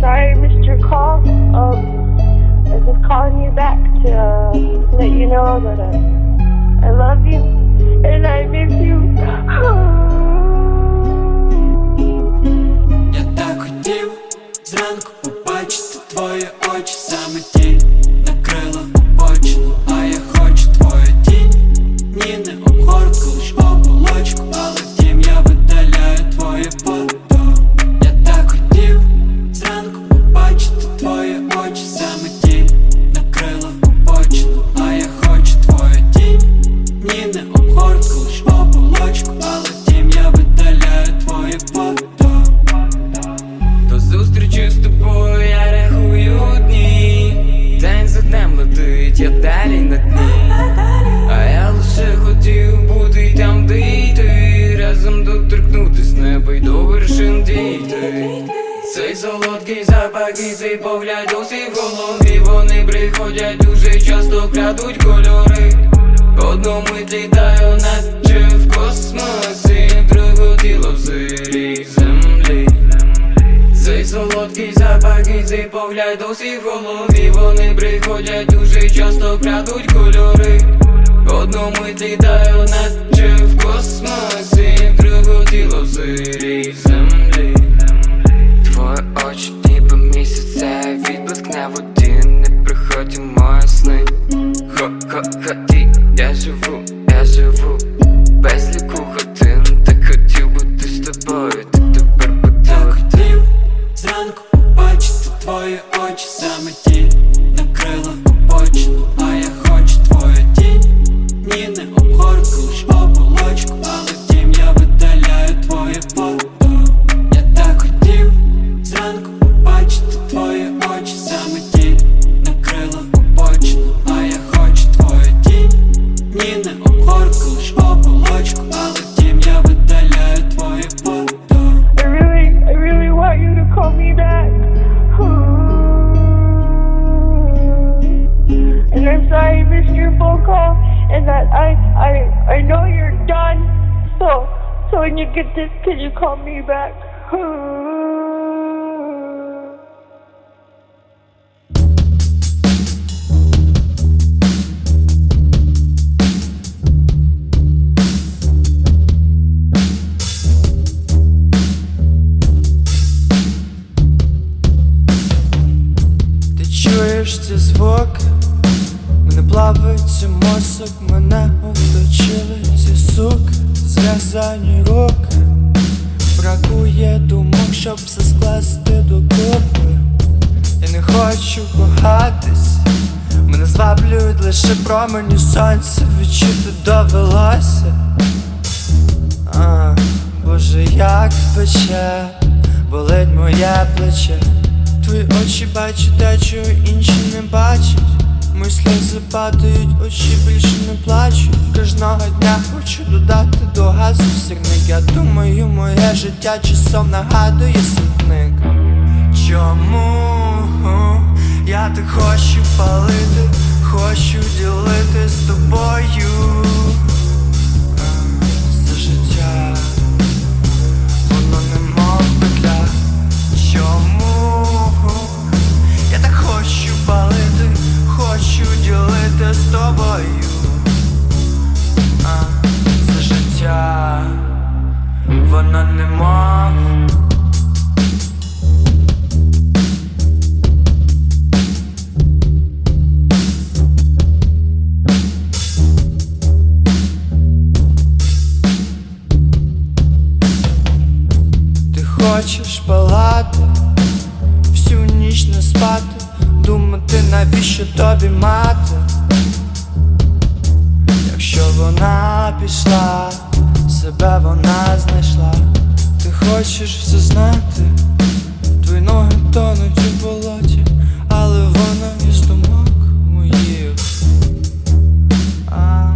sorry I missed your call. Um, I was just calling you back to uh, let you know that I, I love you and I miss you. Я так хотів зранку побачити твої очі, саме тінь Я далі на дні. А я лише хотів бути там, де й ти Разом доторкнутись неба й до вершин дійти. Цей солодкий запах і цей погляд усі в голові. Вони приходять дуже часто крадуть кольори. Одну мить літаю, наче в космосі. Другу тіло в сирій землі. Цей солодкий запах і погляд усі в голові. Вони приходять дуже часто крадуть кольори. Одну мить літаю, наче в космосі. Другу тіло в сирій землі. Твої очі ніби місяця Відблиск на воді. Не приходять мої сни Хо-хо-хоті, я живу when you get this, can you call me back? Пече, болить моє плече. Твої очі бачать те, чого інші не бачать. Мої сльози падають, очі більше не плачуть. Кожного дня хочу додати до газу сірник. Я думаю, моє життя часом нагадує смітник. Чому я так хочу палити, хочу ділити з тобою петля. Чому я так хочу палити, хочу ділити з тобою а, життя, воно немов спати, думати, навіщо тобі мати, якщо вона пішла, себе вона знайшла, ти хочеш все знати, твої ноги тонуть у болоті, але вона із думок моїх. А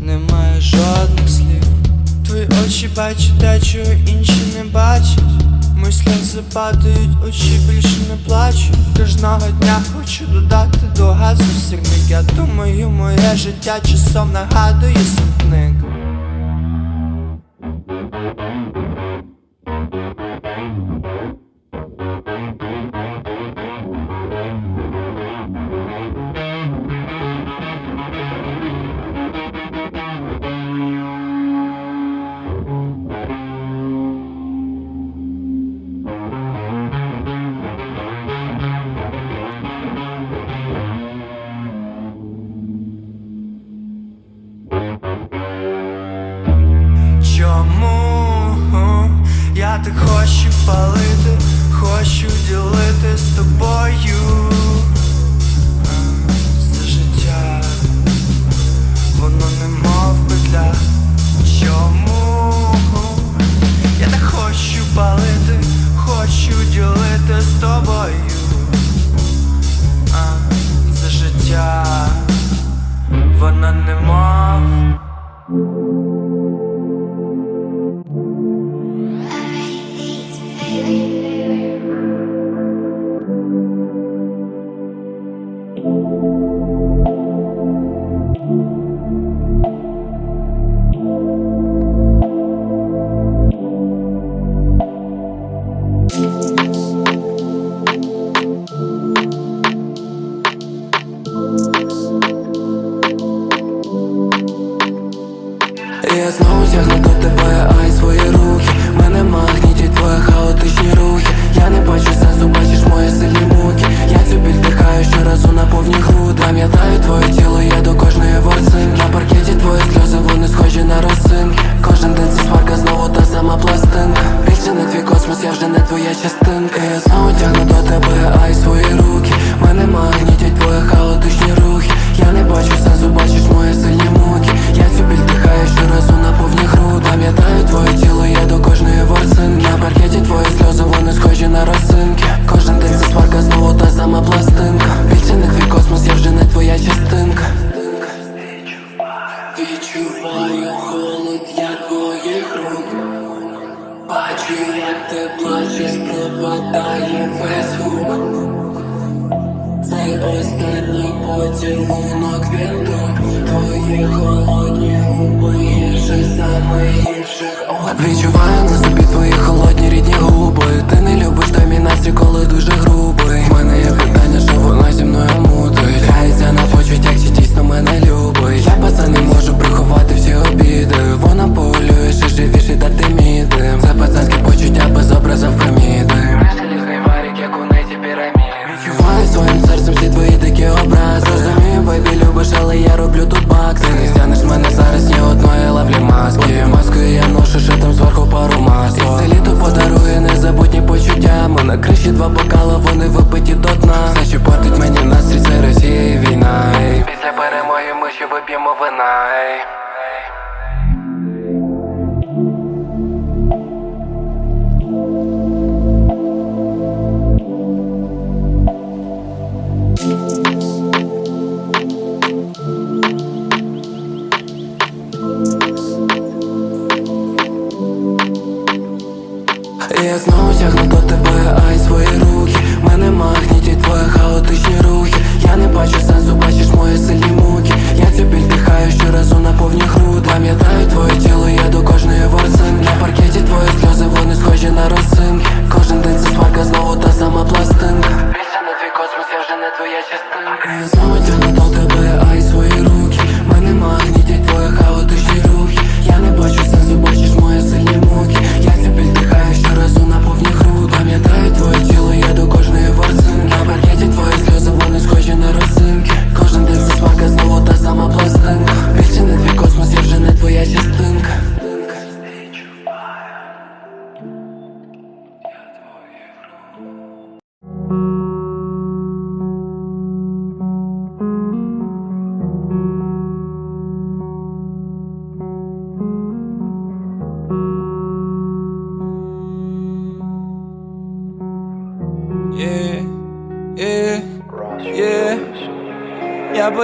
немає жодних слів. Твої очі бачать те, чого інші не бачать. Мої сльози падають, очі більше не плачу. Кожного дня хочу додати до газу сірник. Я думаю, моє життя часом нагадує смітник. Пропадає весь звук Цей останній поцілунок він тут. Твої холодні губи гірше саме гірших Відчуваю на собі твої холодні рідні губи. Ти не любиш той мій коли дуже грубий. В мене є питання, що вона зі мною мутить. Грається на почуттях, чи дійсно мене любить. Я пацан не можу приховати всі обіди. Вона полює, ще живіше дати міди Це пацанське почуття без образу Феміди Желізний варік, як у низі пірамід Відчуваю своїм серцем всі твої дикі образи. Розумію, бейбі, любиш, але я роблю тут бакси. Ти не стянеш мене зараз ні одної лавлі маски. Маскою я ношу, ще там зверху пару масок. І це літо подарує незабутні почуття. Ми на криші два бокала, вони випиті до дна. Все, портить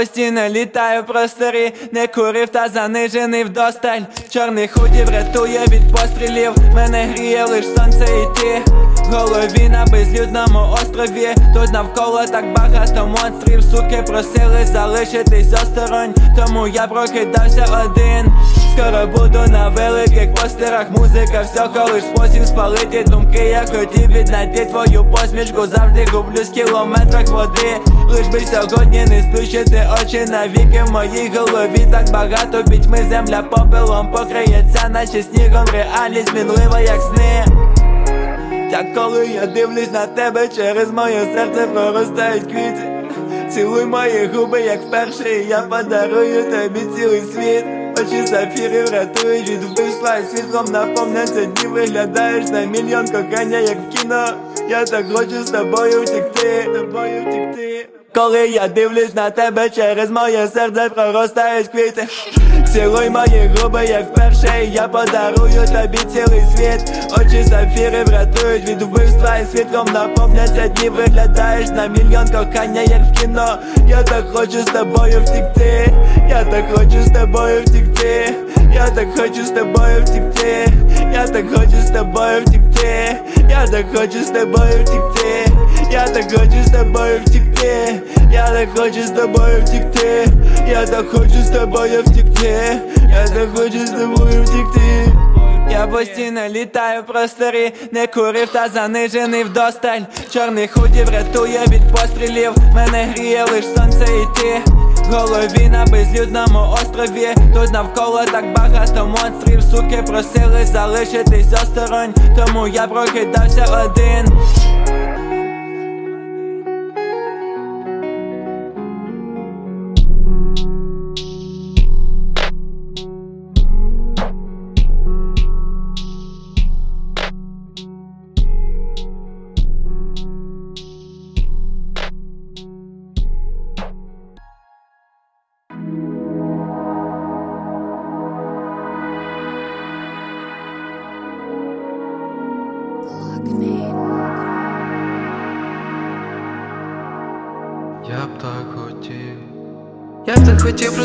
постійно літаю в просторі, не курив та занижений вдосталь. Чорний худів рятує від пострілів, мене гріє лиш сонце і ти В голові на безлюдному острові, тут навколо так багато монстрів, суки просили залишитись осторонь, тому я прокидався один. Скоро буду на великих постерах, музика, все коли спосіб спалити думки. Я хотів віднайти твою посмішку, завжди гублюсь в кілометрах води. Лиш би сьогодні не сплющити очі навіки в моїй голові. Так багато пітьми, земля попелом покриється, наче снігом реальність змінлива, як сни. Та коли я дивлюсь на тебе, через моє серце проростають квіти. Цілуй мої губи, як вперше, і я подарую тобі цілий світ. Очі сапфіри врятують від вбивства і світлом наповняться дні Виглядаєш на мільйон кохання, як в кіно. Я так хочу з тобою втікти, тобою втікти. Коли я дивлюсь на тебе, через моє серце проростають квіти. Цілуй мої губи, як вперше, і я подарую тобі цілий світ. Очі сапфіри врятують від вбивства і світлом наповняться дні Виглядаєш на мільйон кохання, як в кіно. Я так хочу з тобою втікти. Я так хочу з тобою втікти. Я так хочу з тобою втікти. Я так хочу з тобою втікти. Я Я так хочу з тобою втікти, я так хочу з тобою втікти, я так хочу з тобою втікти, я так хочу з тобою втікти, я так хочу з тобою втікти. Я постійно літаю в просторі, не курив та занижений вдосталь. Чорний худі врятує від пострілів, мене гріє лиш сонце і ти. Голові на безлюдному острові. Тут навколо так багато монстрів. Суки просили залишитись осторонь. Тому я прокидався один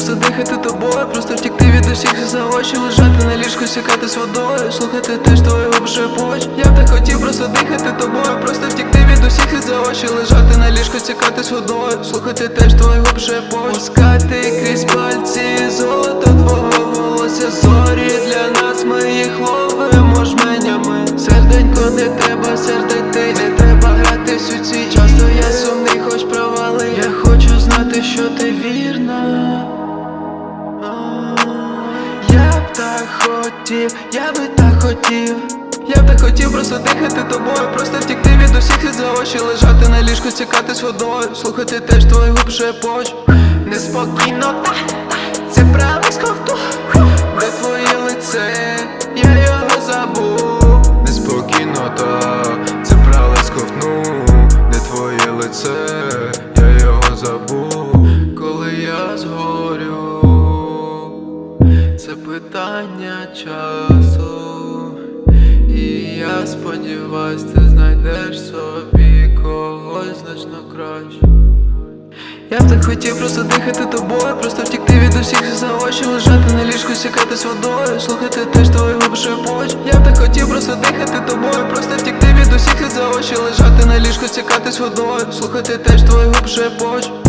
просто дихати тобою, просто втікти від усіх за очі лежати на ліжку, сікати з водою, слухати теж твою обшепоч. Я б так хотів просто дихати тобою, просто втікти від усіх за очі лежати на ліжку, сікати з водою, слухати теж твою обшепоч. Пускати крізь пальці золото твого волосся, зорі для нас ми їх ловимо жменями. Серденько не треба сердити, хотів, я би так хотів. Я б так хотів просто дихати тобою, просто втікти від усіх і за очі лежати на ліжку, цікатись водою, слухати теж твою губ шепоч. Неспокійно, та, це правий сковту, де твоє лице, з водою, слухати теж твої губ шепоч.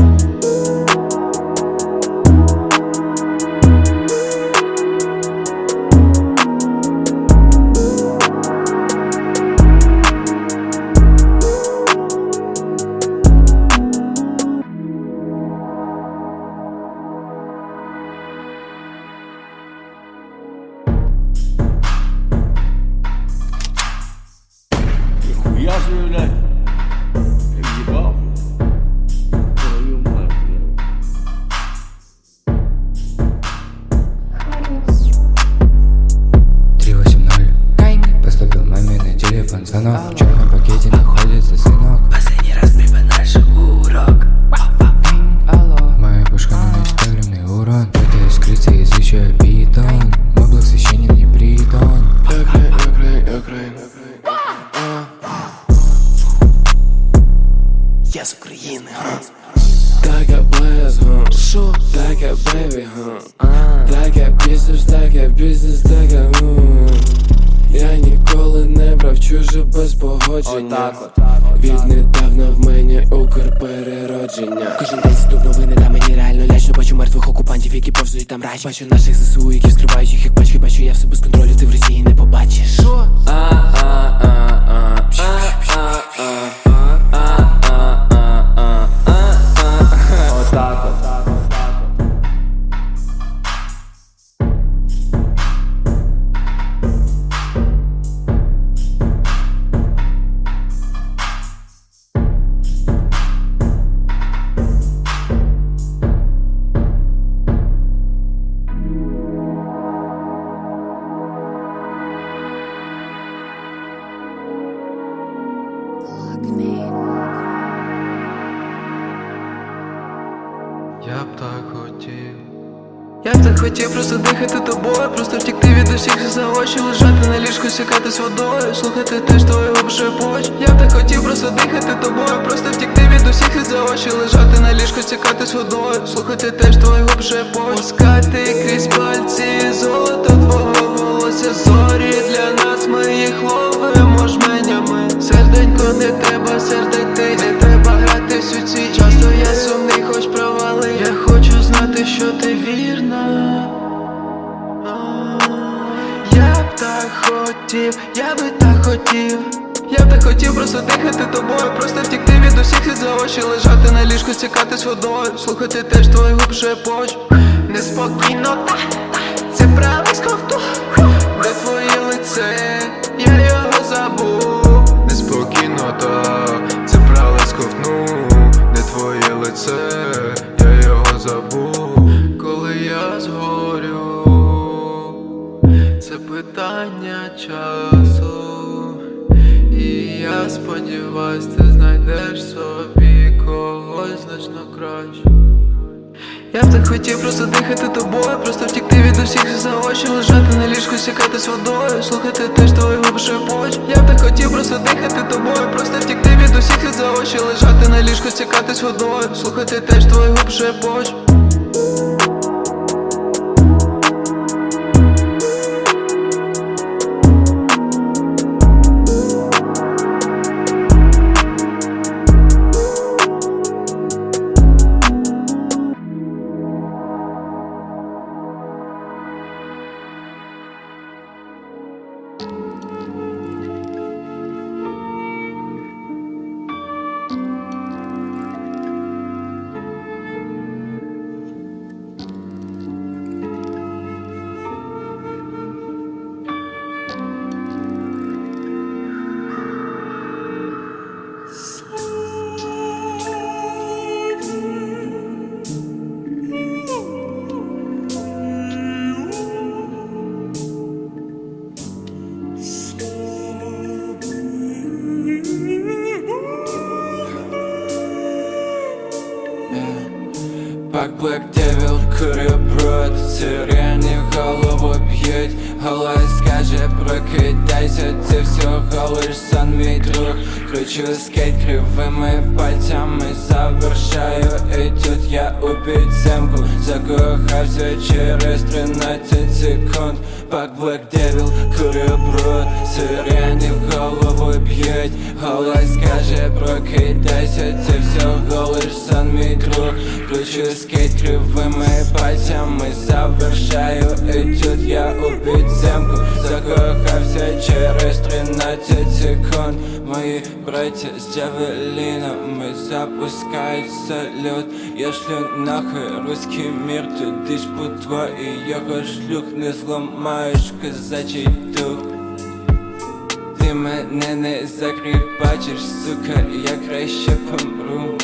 Таке без, га Шо? Таке бебі, га Таке бізнес, таке бізнес, таке. Я ніколи не брав чуже без погодження Віднедавна в мені укрпереродження Кожен день сиду новини, та мені реально лячно Бачу мертвих окупантів, які повзують там рач Бачу наших ЗСУ, які вскривають їх як пачки Бачу я все без контролю, ти в Росії не побачиш Шо? Я дихати тобою, просто втікти від усіх за очі Лежати на ліжку, сікатись водою, слухати те, що його вже поч Я б так хотів просто дихати тобою, просто втікти від усіх за очі Лежати на ліжку, сікатись водою, слухати те, що його вже поч Пускати крізь пальці, золото твого волосся. Зорі для нас, ми їх ловимо жменями. Серденько не треба, сердити, не треба грати всю ці Часто я сумний, хоч провалий. Я хочу знати, що ти віриш. Хотів, я би так хотів. Я б так хотів просто дихати тобою, просто втікти від усіх і за очі лежати на ліжку, стікатись водою, слухати теж твої губ поч. Неспокійно, та, це правий сковту, де твоє лице, ти знайдеш собі когось значно краще. Я б так хотів просто дихати тобою, просто втікти від усіх за очі лежати на ліжку, сікатись водою, слухати теж твої губи шепочуть Я б так хотів просто дихати тобою, просто втікти від усіх за очі лежати на ліжку, сікатись водою, слухати теж твої губи шепочуть Black Devil, брод Сирені голову б'ють Голос скаже прокидайся Це всього лиш сан мій друг Кручу скейт кривими пальцями Завершаю етюд Я у підземку Закохався через 13 секунд Пак Black Devil, курю брод Сирені в голову б'ють. Голос каже, прокидайся Це всього лиш сон мій друг. Кручу скейт кривими пальцями Завершаю етюд секунд Мої братья з джавелінами Запускають салют. Я шлю нахуй руський мир, Туди ж по твої його шлюх Не зламаєш козачий дух. Ти мене не закріпачиш, сука, я краще помру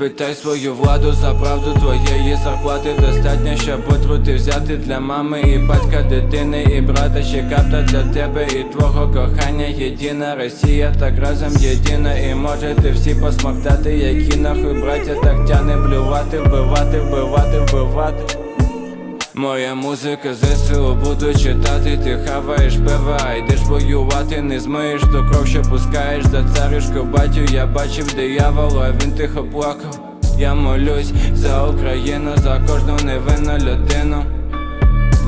Спитай свою владу за правду твоєї зарплати. Достатньо, щоб отрути взяти для мами і батька, дитини і брата. Ще капта для тебе і твого кохання. Єдина Росія, так разом єдина. І можете всі посмоктати, які нахуй браття так тяне. Блювати, вбивати, вбивати, вбивати Моя музика ЗСУ буду читати, ти хаваєш пива, йдеш воювати, не змиєш до кров, що пускаєш за царюшку батю, я бачив дияволу, а він тихо плакав. Я молюсь за Україну, за кожну невинну людину.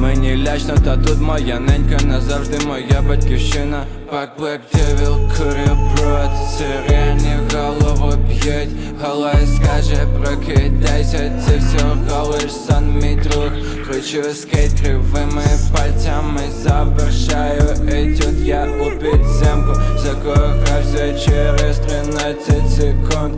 Мені лячно, та тут моя ненька, назавжди моя батьківщина. Пак Black Devil, курю брод, сирені голову б'ють, голос скаже, прокидайся, це всього лиш сон мій друг. Кручу скейт кривими пальцями, завершаю етюд, я у підземку, закохався через 13 секунд.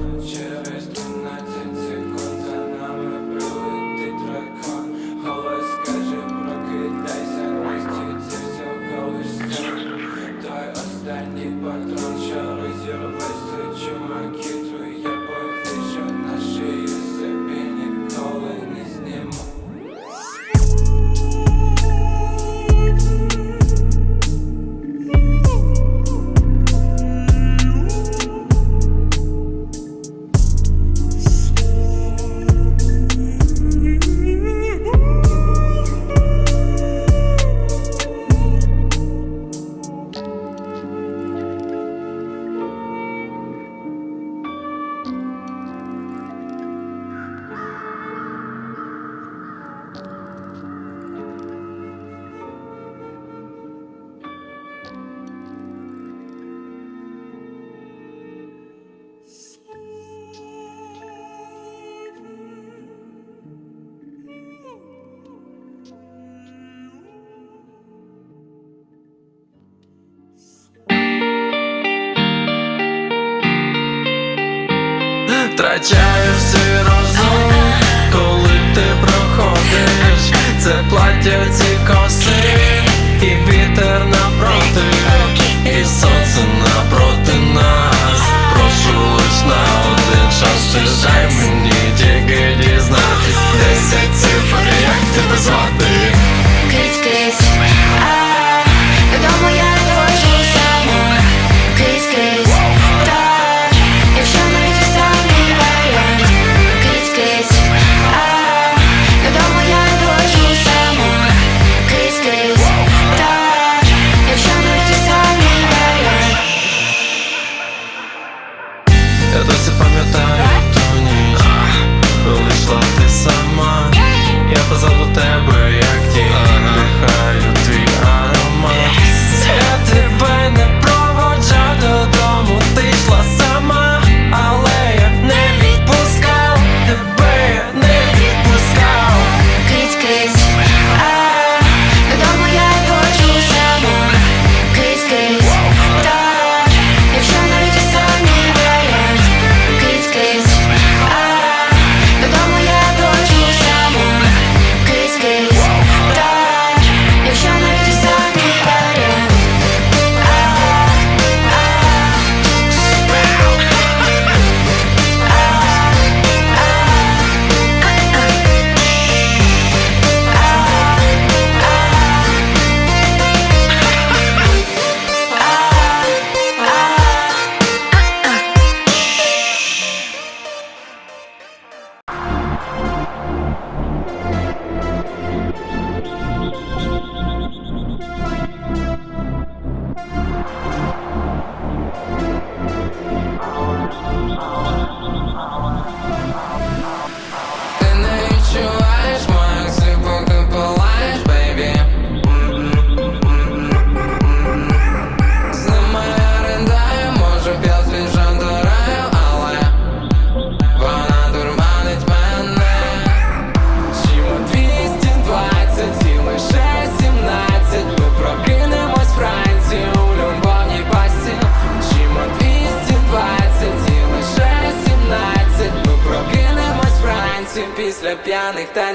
Останній патрон, втрачаю всі розум, коли ти проходиш, це плаття ці коси, і вітер напроти, і сонце напроти нас. Прошу лиш на один час, дай мені тільки дізнатись. Десять цифр, як тебе звати?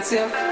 хлопців.